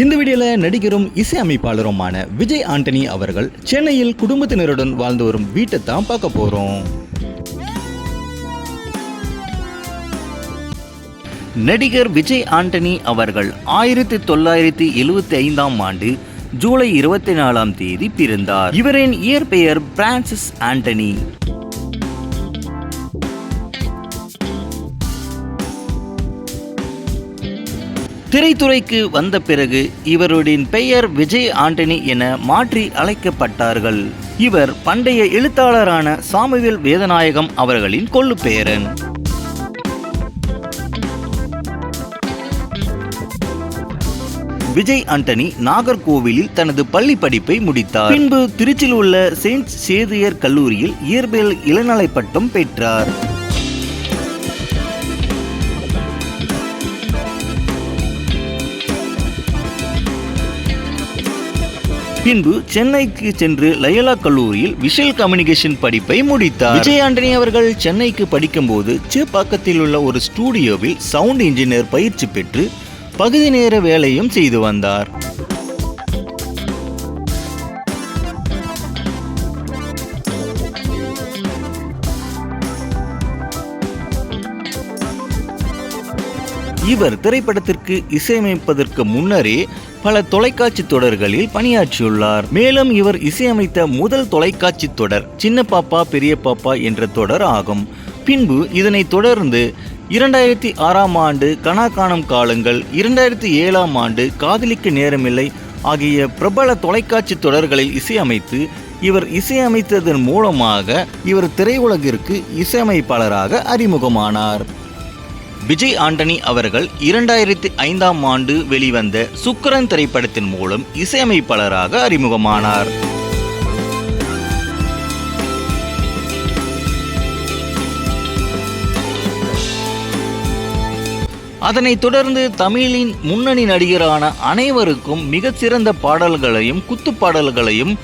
இந்த வீடியோல நடிகரும் இசையமைப்பாளருமான விஜய் ஆண்டனி அவர்கள் சென்னையில் குடும்பத்தினருடன் வாழ்ந்து வரும் வீட்டை தான் பார்க்க போறோம். நடிகர் விஜய் ஆண்டனி அவர்கள் ஆயிரத்தி தொள்ளாயிரத்தி எழுவத்தி ஐந்தாம் ஆண்டு ஜூலை இருபத்தி நாலாம் தேதி பிறந்தார். இவரின் இயற்பெயர் பிரான்சிஸ் ஆண்டனி. திரைத்துறைக்கு வந்த பிறகு இவருடைய பெயர் விஜய் ஆண்டனி என மாற்றி அழைக்கப்பட்டார்கள். இவர் பண்டைய எழுத்தாளரான சாமுவேல் வேதநாயகம் அவர்களின் கொள்ளு விஜய் ஆண்டனி நாகர்கோவிலில் தனது பள்ளி படிப்பை முடித்தார். பின்பு திருச்சியில் உள்ள செயின்ட் சேவியர் கல்லூரியில் இயற்பியல் இளநிலை பட்டம் பெற்றார். பின்பு சென்னைக்கு சென்று லயலா கல்லூரியில் விஷுவல் கம்யூனிகேஷன் படிப்பை முடித்தார். விஜய் ஆண்டனி அவர்கள் சென்னைக்கு படிக்கும்போது சேப்பாக்கத்தில் உள்ள ஒரு ஸ்டூடியோவில் சவுண்ட் இன்ஜினியர் பயிற்சி பெற்று பகுதி நேர வேலையும் செய்து வந்தார். இவர் திரைப்படத்திற்கு இசையமைப்பதற்கு முன்னரே பல தொலைக்காட்சி தொடர்களில் பணியாற்றியுள்ளார். மேலும் இவர் இசையமைத்த முதல் தொலைக்காட்சி தொடர் சின்ன பாப்பா பெரிய பாப்பா என்ற தொடர் ஆகும். பின்பு இதனைத் தொடர்ந்து இரண்டாயிரத்தி ஆறாம் ஆண்டு கனா காணும் காலங்கள் இரண்டாயிரத்தி ஏழாம் ஆண்டு காதலிக்கு நேரமில்லை ஆகிய பிரபல தொலைக்காட்சி தொடர்களில் இசையமைத்து இவர் இசையமைத்ததன் மூலமாக இவர் திரையுலகிற்கு இசையமைப்பாளராக அறிமுகமானார். விஜய் ஆண்டனி அவர்கள் இரண்டாயிரத்தி ஐந்தாம் ஆண்டு வெளிவந்த சுக்கரன் திரைப்படத்தின் மூலம் இசையமைப்பாளராக அறிமுகமானார். அதனைத் தொடர்ந்து தமிழின் முன்னணி நடிகரான அனைவருக்கும் மிகச்சிறந்த பாடல்களையும் குத்துப்பாடல்களையும்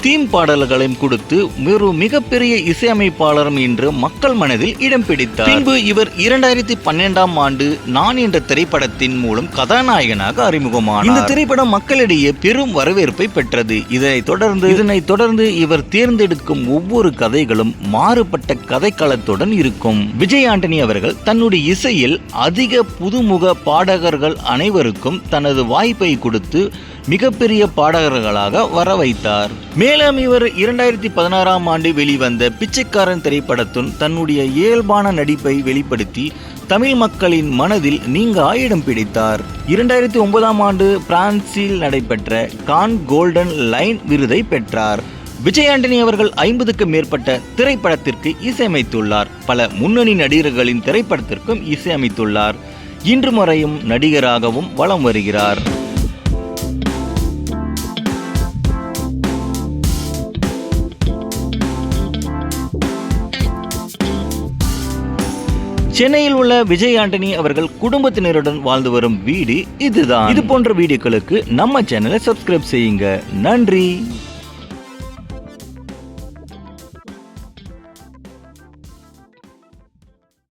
தீம் பாடல்களையும் கொடுத்து ஒரு மிகப்பெரிய இசையமைப்பாளரும் என்று மக்கள் மனதில் இடம் பிடித்தார். பின்பு இவர் இரண்டாயிரத்தி பன்னெண்டாம் ஆண்டு நான் என்ற திரைப்படத்தின் மூலம் கதாநாயகனாக அறிமுகமானார். இந்த திரைப்படம் மக்களிடையே பெரும் வரவேற்பை பெற்றது. இதனைத் தொடர்ந்து இதனைத் தொடர்ந்து இவர் தேர்ந்தெடுக்கும் ஒவ்வொரு கதைகளும் மாறுபட்ட கதைக்களத்துடன் இருக்கும். விஜய் ஆண்டனி அவர்கள் தன்னுடைய இசையில் அதிக புதுமுக பாடகர்கள் அனைவருக்கும் தனது வாய்ப்பை கொடுத்து மிகப்பெரிய பாடகர்களாக வர வைத்தார் மேலும் இவர் இரண்டாயிரத்தி பதினாறாம் ஆண்டு வெளிவந்த பிச்சைக்காரன் திரைப்படத்துடன் தன்னுடைய இயல்பான நடிப்பை வெளிப்படுத்தி தமிழ் மக்களின் மனதில் நீங்க இடம் பிடித்தார். இரண்டாயிரத்தி ஒன்பதாம் ஆண்டு பிரான்சில் நடைபெற்ற கான் கோல்டன் லைன் விருதை பெற்றார். விஜய் ஆண்டனி அவர்கள் ஐம்பதுக்கும் மேற்பட்ட திரைப்படத்திற்கு இசையமைத்துள்ளார். பல முன்னணி நடிகர்களின் திரைப்படத்திற்கும் இசையமைத்துள்ளார். இன்று முறையும் நடிகராகவும் வலம் வருகிறார். சென்னையில் உள்ள விஜய் ஆண்டனி அவர்கள் குடும்பத்தினருடன் வாழ்ந்து வரும் வீடு இதுதான். இது போன்ற வீடியோக்களுக்கு நம்ம சேனலை சப்ஸ்கிரைப் செய்யுங்க. நன்றி.